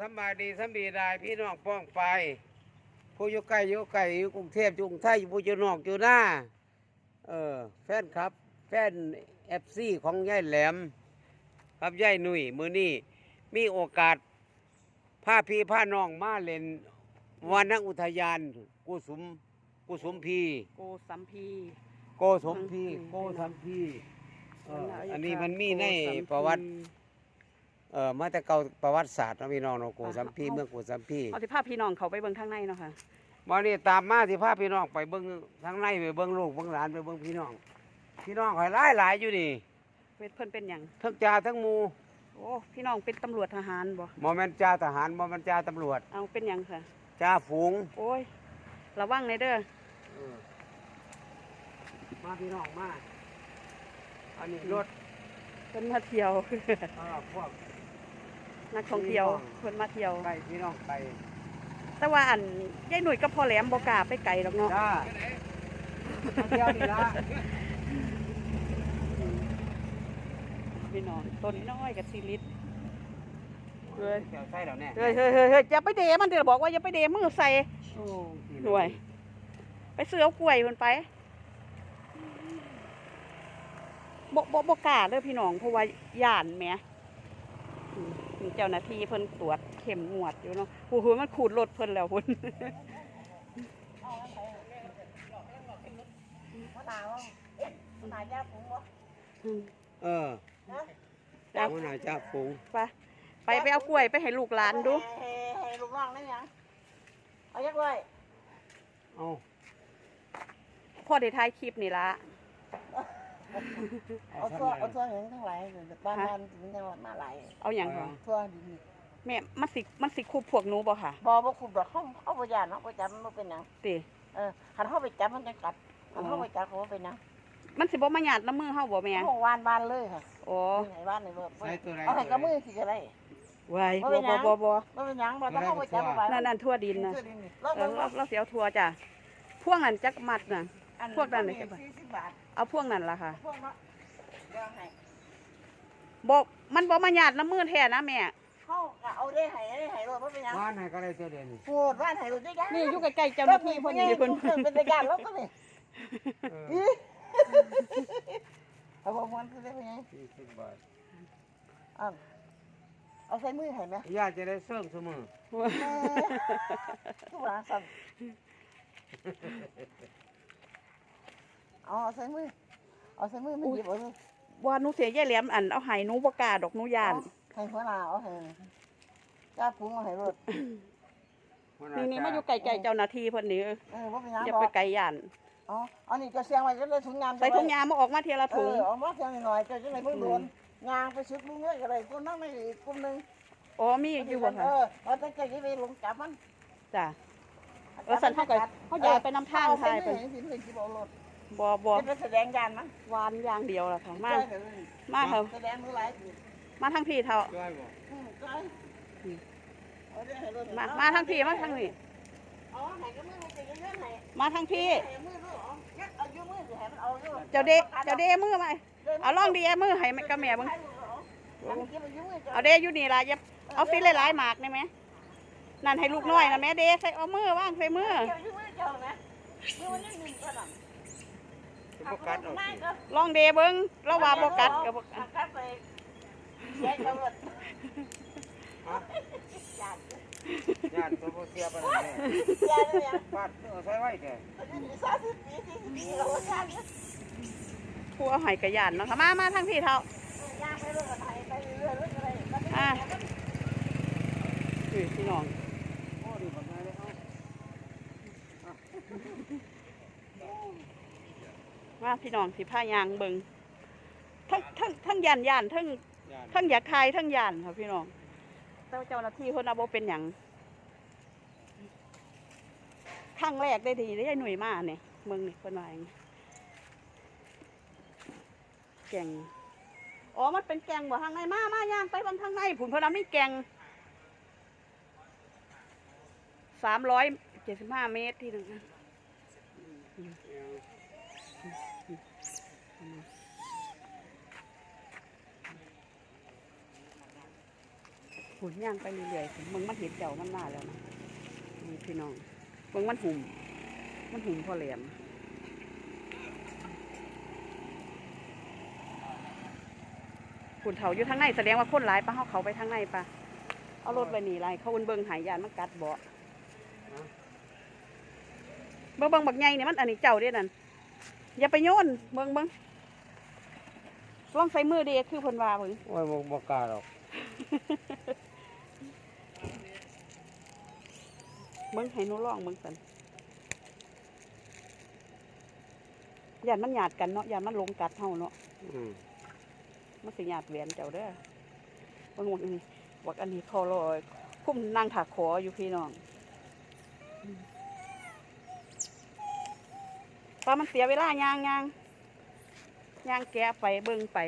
สำบายดีสำบีได้พี่น้องป้องไป ผู้อยู่ใกล้อยู่ไกลอยู่กรุงเทพอยู่กรุงไทยอยู่ผู้อยู่นอกอยู่หน้าเออแฟนครับ แฟนเอฟซีของยายแหลม ครับยายหนุ่ยมือนี้มีโอกาสพาพี่พาน้องมาเล่นวันนักอุทยานกุสุมกุสุมพีโกสัมพีโกสมพีอืมโกสัมพีเอ่อวรรณอันนี้ยุทธามันมีในโกสัมพีประวัติ เอ่อมาแต่เก่าประวัติศาสตร์เนาะพี่น้องเนาะโกอ่าสัมพีเอาเมืองโกสัมพีเอาสิพาพี่น้องเขาไปเบิ่งข้างในเนาะค่ะมานี่ตามมาสิพาพี่น้องไปเบิ่งทางในไปเบิ่งลูกเบิ่งหลานไปเบิ่งพี่น้อง พี่น้องข่อยหลายหลายอยู่นี่เวทเพิ่นเป็นหยังทั้งจ่าทั้งหมู่โอ้พี่น้องเป็นตำรวจทหารบ่บ่แม่นจ่าทหารบ่แม่นจ่าตำรวจเอาเป็นหยังค่ะจ่าฝูงโอ้ยระวังในเด้อเออมาพี่น้องมาอันนี้รถเพิ่นมาเที่ยว เอ่อพวก นักท่องเที่ยวพี่น้องเพิ่นมาเที่ยว ไปพี่น้องไปแต่ว่าอันยายหนุ่ยกับพ่อแหลมบ่กล้าไปไกลหรอกเนาะจ้ามาเที่ยวนี่ละพี่น้องต้นน้อยกับซีลิตเฮ้ยเที่ยวใช่แล้วแน่เฮ้ยเฮ้ยเฮ้ยเฮ้ยอย่าไปเดมันเดี๋ยวบอกว่าอย่าไปเดมือใส่โอ้หน่วย ไปซื้อเอากล้วยเพิ่นไปบ่บ่บ่กล้าเด้อพี่น้องเพราะว่าย่านแหมอืมมี เจ้าหน้าที่เพิ่นตรวจเข้มงวดอยู่เนาะโอ้โหมันขูดรถเพิ่นแล้วพุ่นเออแล้วหัวหน้าจ่าฝูงไปไปไปเอากล้วยไปให้ลูกหลานดูให้ให้ลูกน้องได้ยังเอายักเลยเอาพ่อได้ถ่ายคลิปนี่ละ เอาเอาทำทั่วไมเอาทั่วเห็นทั้งหลายบ้านบ้านถึงจังหวัดมาหลายเอาอย่างค่ะทั่วดีแม่มันสิมันสิคุบพวกหนูบ่ค่ะบ่บ่ขุดดอกเขาเอาบ่ยานเนาะบ่จับมันบ่เป็นหยังติเออคันเฮาไปจับมันจะกัดคันเฮาไปจับเขาบ่เป็นหยังมันสิบ่มาหยาดน้ำมือเฮาบ่แม่เฮาวานบ้านเลยค่ะโอ้ไหนบ้านไหนบ่ใส่ตัวไหนเอาให้กับมือสิก็ได้ไว้บ่บ่เป็นหยับ่งบ่บ่บ่เป็นหยังบ่ต้องเฮาไปจับมันไว้นั่นนั่นทั่วดินนะเราเออเราเราสิเอาทั่วจ้ะพวกนั้นจักมัดน่ะพวกนั้นเลยใช่ปะ40บาท เอาพวกนั้นล่ะค่ะพวกเนาะเดี๋ยวให้บ่มันบ่มาหยาดน้ำมือแท้นะแม่เฮาก็เอาได้ให้ได้ให้รถบ่เป็นหยังบ้านไหนก็ได้ตัวเด่นโหดบ้านให้รถได้ยังนี่อยู่ใกล้ๆเจ้าหน้าที่เพิ่นนี่เพิ่นเป็นรายการแล้วก็นี่เอออีเอาพวกมันคือได้ไงสี่สิบบาทอ้าวเอาใส่มือให้ไหมญาติจะได้เสื่องเสมอ แม่ทุกหลังสั่น เอาเอาใส่มือ เอาใส่มือไม่หยิบเอาเลยว่าหนูเสียยายแหลมอันเอาให้หนูบ่กล้าดอกหนูย่าน ให้หัวหน้าเอาให้จ้าพุงเอาให้รถหัวหนี่นี่จ่มาอยู่ใกล้ๆเจ้าหน้าที่เพิ่นนี่เออว่าเป็นยังอย่าบอไปกไกลย่านอ๋ออันนี้จะเสียงไว้จะเลยถุงยางใส่ถุงยางมาออกมาเทียละเอถุง อเอามาเสียงหน่อยจะจะเลยเพิ่งโดนยางไปชุดลุงเงี้ยอะไรคนนั่งในอีกกลุ่มหนึ่งอ๋อมีอยู่บ่เอค่ะอเราจะจะไปลงจับมันจ้ะ เออสันเท่ากับเขาย้ายไปนำทางเอทายไปไปเห็นสิเห็นสิบอกรถ บ่บ่จะไปแสดงยานมั้งวานอย่างเดียวล่ะค่ะ มาใช่เถอะมาเถอะแสดงมือหลายสิมาทางพี่เถอะช่วยบอกอืมใช่เอาได้ให้รถมามาทางพี่มาทางนี้อ๋อให้กับมือมันจะเยอะๆให้มาทางพี่ให้มือด้วยอ๋อยัดเอาอยู่มือสิให้มันเอาอยู่เจ้าเดเจ้าเดมือมาเอาลองดีมือให้แม่กับแม่เบิ่งเอาเก็บเอาอยู่มือจ้ะเอาเดอยู่นี่ล่ะอย่าเอาฟิหลายๆหมากได้ไหมนั่นให้ลูกน้อยนะแม่เดใส่เอามือว่างใส่มือ เก็บเอาอยู่มือเจ้านะมือมันยังหนึ่งกระหน่ำจะประกัดออกไม่สิลองเดเบิ่งเราว่าบ่กัดก็บ่กัดกัดไปเสียจังหวัดฮะญาติตัวบ่เสียไปแล้วเนี่ยญาติเนี่ยบาดเออใส่ไว้แกอายุสามสิบปีสี่สิบปีแล้วญาติเนี่ยผู้เอาให้กระยานเนาะค่ะมามาทางพี่เถอะย่างไปเรื่อยไปเรื่อยๆเรื่อยๆมันไม่อะได้อุ้ยพี่น้อง โอ้ดีบักนายเลยเอา มาพี่น้องสิพายางเบิงทั้งทั้งทั้งยานยานทั้งญาติทั้งอยากคายทั้งยานค่ะพี่น้องเจ้าเจ้าหน้าที่คนเอาบ่เป็นหยังครั้งแรกได้ดีได้ยายหน่วยมาเนี่ยเมืองนี่คนว่าอย่างนี้แกงอ๋อมันเป็นแกงบ่ทางในมามาย่างไปบางทางในผุนเพนเอาไม่แกงสามร้อยเจ็ดสิบห้าเมตรที่หนึ่งนะเหุ่นย่างไปเรื่อยๆมึงมันเห็นเจ้ามันมาแล้วนะนี่พี่น้องมึงมันหุ่ม มันหุ่มพอแหลมหุ่นเถาอยู่ทางในแสดงว่าคนหลายปะเขาเขาไปทางในปะเอารถไปหนีไรเขาวนเบิงหายยานมันกัดเบาะเบิงเบิงบักใหญ่เนี่ยมันอันนี้เจ้าเด้นั่นอย่าไปโยนเบิงเบิง ลองใส่มือเดีคือเพิ่นว่าเพิ่นโอ้ยบ่บ่กล้าหรอกเบิ้งให้หนูลองเบิ้งสันยานมันหยาดกันเนาะยานมันลงกัดเฮาเนาะอืมมันสิหยาดแหวนเจ้าเด้อเบิ้งวักอันนี้วักอันนี้คอลอยคุ้มนางถักขออยู่พี่น้องอืมปลามันเสียเวลายางยาง ยางแกะไปเบิ้งไป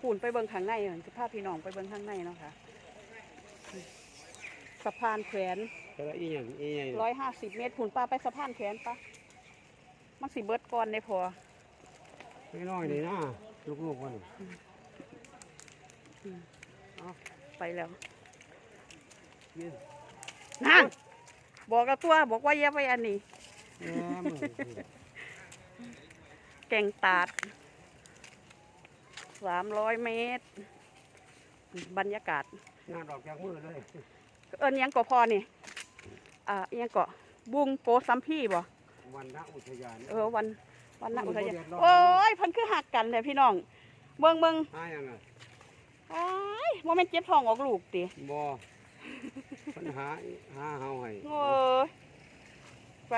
ปูนไปเบิ้งข้างในเหมือนสิพาพี่น้องไปเบิ้งข้างในเนาะค่ะอืมสะพานแขวนแต่ละอีหยังอีหยังร้อยห้าสิบเมตรผุนปลาไปสะพานแขวนปะมันสิเบิดก่อนได้พอน้อยๆนี่นะลูกๆมันไปแล้วยืนนั่นบอกกับตัวบอกว่าอย่าไปอันนี้แหมมึงแก่งตาด สามร้อยเมตร บรรยากาศ งานออกจากมือเลย เอิญยังก็พอนี่อ่าอิหยังก็บุงโกสัมพี่บ่วันณอุทยานเออวันวันนักอุทยานบ่เดือดร้อนโอ้ยเพันคือหักกันเลยพี่น้องเบิ่งเบิ่งหาหยังอะอ้ายว่าแม่นเจ็บท้องออกลูกติบ่ปัญหาหาเฮาให้โอ้ยไป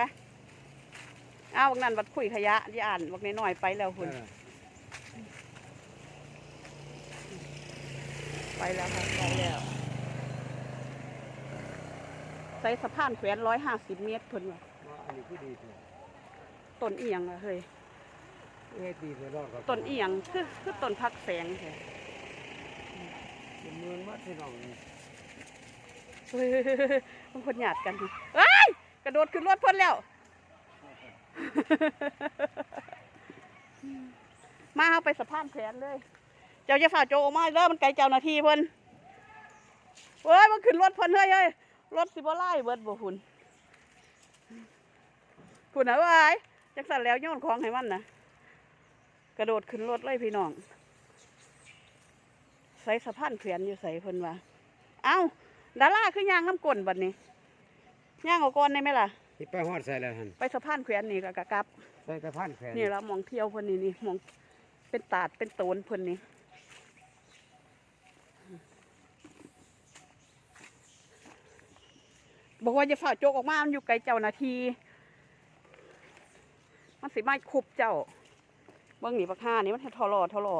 เอาวกนั้นบัดคุยขยะที่อ่านบักน้อยๆไปแล้วเอคุณ ไปแล้วค่ะไปแล้วใส่สะพานแขวนร้อยห้าสิบเมตรเพิ่นว่าว่าอันนี้คือดีสุดต้นอีหยังอะเฮ้ยเอ้ยดีสุดรอดกับต้นอีหยังคือคือต้นพักแสงแท้เป็นเมืองมัดพี่น้องเฮ้ยบางคนหยาดกันเอ้ยกระโดดขึ้นรถเพิ่นแล้ว มาเอาไปสะพานแขวนเลย เจ้าจะฝ่าโจออกมาเริ่มมันไกลเจ้าหน้าที่เพิ่นเฮ้ยมันขึ้นรถเพิ่นเฮ้ยเฮ้ยรถสิบ่ไล่เบิดบ่หุ่นหุ่นนะเว้ยจักสั่นแล้วโย้อนของให้มันนะกระโดดขึ้นรถเลยพี่น้องใส่สะพานแขวนอยู่ใส่เพิ่นว่าเอ้าดาราคือย่างน้ำกลนบัดนี้ย่างเอาก่อนได้ไหมล่ะที่ไปฮอดใส่แล้วหั่นไปสะพานแขวนนี่ก็กะกลับใส่กระพันแขวนนี่ละหมองเที่ยวเพิ่นนี่นี่หมองเป็นตาดเป็นโตนเพิ่นนี่ บอกว่าจะฝ่าโจกออกมามันอยู่ไกลเจ้าหน้าที่มันสิมาคุบเจ้าเบิ่งนี่บักห้านี่มันให้ทอรอทอรอ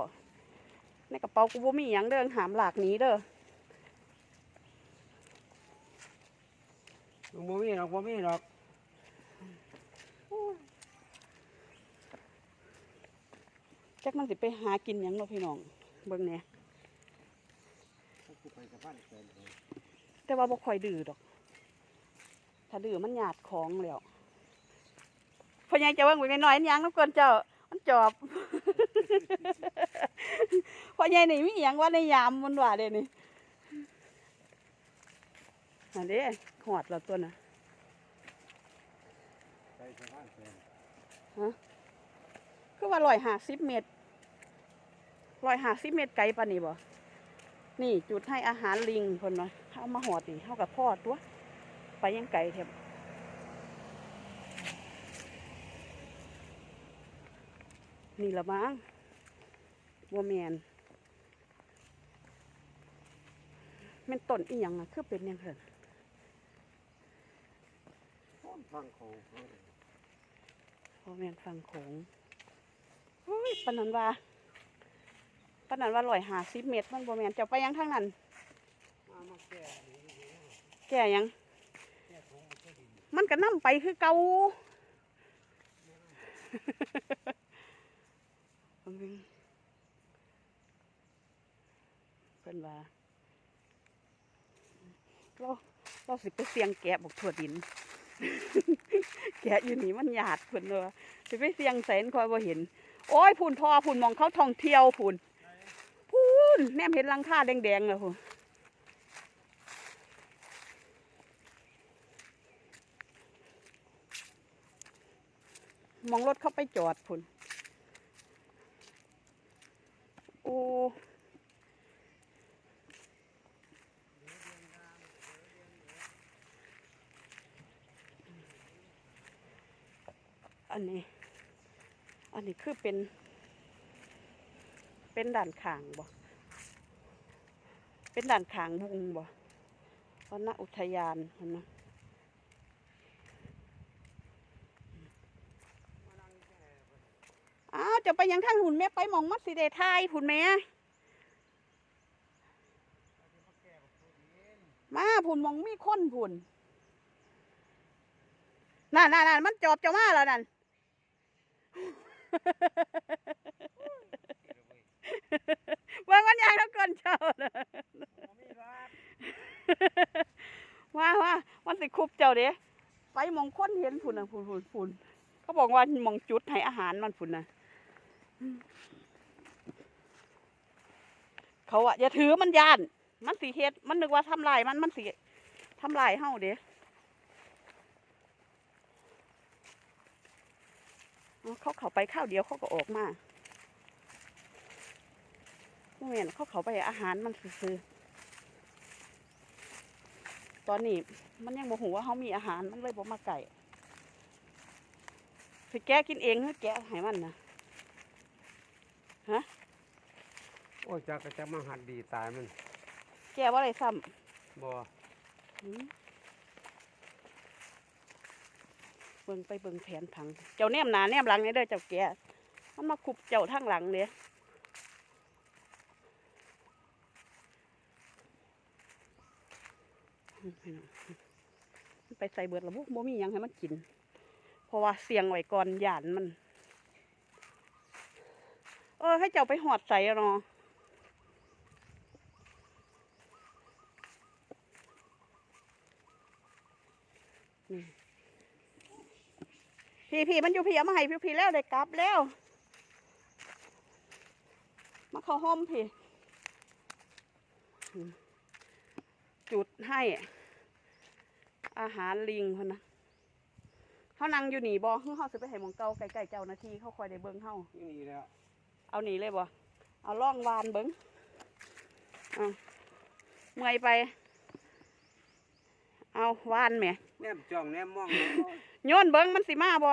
ในกระเป๋ากูบ่มีหยังเด้อหามหลากหนี้เด้อบ่มีหรอกบ่มีหรอกจักมันสิไปหากินหยังเนาะพี่น้อง เบิ่งเนี่ยกูไปกระพันแขวนแต่ว่าบ่ค่อยดื้อดอก ถ้าดื้อมันหยาดของแล้วพ่อใหญ่จะเบิ่งไว้น้อยอันยังน้ำกวนเจ้า มันจอบพ่อใหญ่นี่มียงว่าในยามมันว่าเด้นี่อันเด้หอดแล้วตัวน่ะไปกระคือว่าร้อยหาสิบเมตรร้อยหาสิบเมตรไกลปานนี้บ่นี่จุดให้อาหารลิงเพิ่นว่าเอามาหอดนี่เท่ากับพ่อตัว ไปยังไกลแทบนี่ละมั้งว่าแมนแม่นต้นอีหยังอะคือเป็นยังไงฟังของเขาว่าแมนฟังโขงโอ้ยปานนันว่าปานนันว่าร้อยห้าสิบเมตรมันบ่แมนจะไปยังทางนั้นมามาแก้แก่หยัง มันก็นํไปคือเก่าเบิ่งเพิ่นว่าเราเราสิไปเสียงแกะบอกทั่วดิน แกะอยู่นี่มันหยาดเพิ่นเนอะสิไปเสียงแสนคอยบ่เห็น โอ้ยพูนทอพูนมองเขาท่องเที่ยวพูนพูนแนมเห็นลังค่าแดงๆเลยพูน มองรถเข้าไปจอดพุ่นโอ้อันนี้ อันนี้คือเป็น เป็นด่านขางบ่ เป็นด่านขางบุงบ่วณอุทยานเห็นไหมอ้าว จะไปยังทางหุ่นแม่ไปมองมัดสีเดทายหุ่นแม่มาผุนมองมีคนผุนนั่นนั่นนั่นมันจอบจะมาแล้วนั่นเบิ่งมันยางแล้วก่อนเจ้าน่ะว่าว่ามันสิคุบเจ้าเด้ไปมองคนเห็นผุนอะผุนผุนผุนเขาบอกว่ามองจุดให้อาหารมันผุนนะ เขาอะอย่าถือมันยาน มันสีเฮ็ด มันนึกว่าทำลายมันมันสีทำลายเฮาเด้เอาเขาเข้าไปข้าวเดียวเขาก็ออกมาโมเมนเขาเข้าไปอาหารมันซื้อตอนนี้มันยังบ่หูว่าเขามีอาหารมันเลยบ่มาไก่สิแกะกินเองหรือแกะให้มันนะ โอ้ยจักก็จะมาหัดดีตายมันแกะว่าอะไรซ้บ่ำหืมเบิ่งไปเบิ่งแผนผัง เจ้าแนมหนาแนมหลังนี่เด้อเจ้าแกะมันมาคุบเจ้าทั้งหลังเด้มันไปใส่เบิดและบุบ่มีหยังให้มันกิน เพราะว่าเสียงไว้ก่อนหยานมัน เออให้เจ้าไปหอดใส่อะเนาะ พี่พี่มันอยู่พี่เอามาให้พี่พี่แล้วได้กลับแล้วมาเข้าห้อมพี่อืมจุดให้ อาหารลิงคนนะเขานั่งอยู่หนีบอเฮ้เขาสิไปให้หมองเก่าไก่ๆเจ้าหน้าที่เขาคอยได้เบิ้งเฮานี่นี่แล้ว เอาหนีเลยบ่เอาล่องวานเบิ้งเอาเมื่อยไป เอาวานแหม่แนมจ้องแนมมองเลยโยนเบิ้งมันสิมาบ่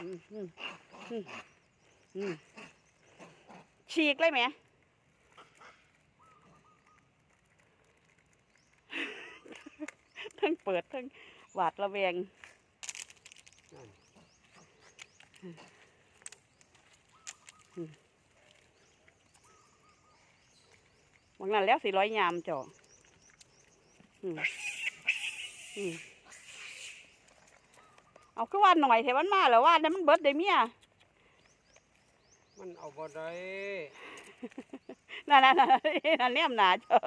อืมอืมอืมอืมฉีกเลยไหมทั้งเปิดทั้งหวาดระแวงบางนั้นแล้วสี่ร้อยยามจ่ออืมอืมเอาคือว่าหน่อยเทมันมาแล้วว่าเนี่ยมันเบิดได้เมียมันเอาบ่ได้นั่นนั่นนั่นนั่นเนี่ยมหนาเจ้า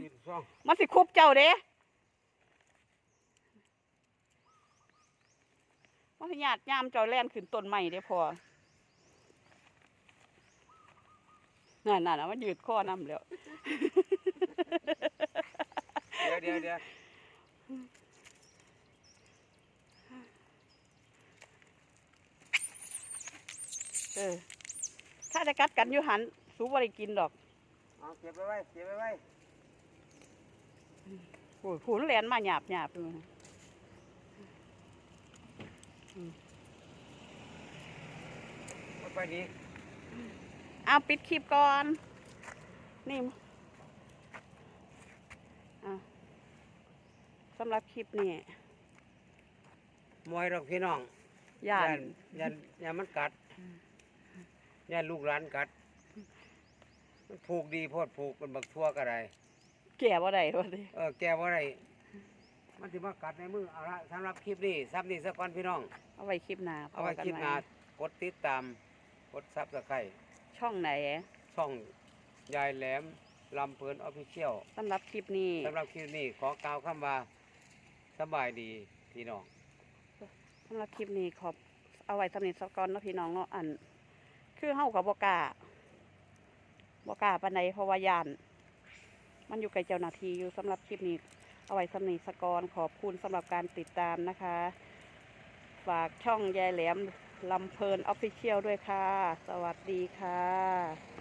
ยืนซ่องมันสิคุบเจ้าเด้มันสิญาติยามเจ้าแล่นขึ้นต้นใหม่เด้พอ นั่นนั่นน่ะมันยืดข้อนำแล้ว เดี๋ยวเดี๋ยวเดี๋ยวเออ ถ้าจะกัดกันอยู่หันสูบริกินดอก เอาเก็บไว้ไว้เก็บไว้ไว้โอ้ยผูนแลนมาหยาบหยาบเลยเอาไปดี เอาปิดคลิปก่อน นี่เอาสำหรับคลิปนี้มวยดอกพี่น้องย่านยันยันมันกัดยันลูกหลานกัด มันผูกดีโพดผูกเป็นบักทั่วก็ได้แก่บ่ได้ว่าดิเออแกว่าไรมันสิมากัดในมือเอาละสำหรับคลิปนี้ซ้ำนี่สักก่อนพี่น้อง เอาไว้คลิปหน้าเอาไว้พกันคลิปใหม่หน้ากดติดตาม กดซับสไครต์ ช่องไหนช่องยายแหลมลำเพลินออฟฟิเชียลสำหรับคลิปนี้สำหรับคลิปนี้ขอกล่าวคำว่าสบายดีพี่น้องสำหรับคลิปนี้ขอเอาไว้สำเร็จสักอนเนาะพี่น้องเนาะอัน คือเฮากับบกาบกาปันในพว่ายาน มันอยู่ไกลเจ้าหน้าที่อยู่สำหรับคลิปนี้ เอาไว้สำเร็จสักอนขอบคุณสำหรับการติดตามนะคะ ฝากช่องยายแหลม ลำเพลินออฟฟิเชียลด้วยค่ะ สวัสดีค่ะ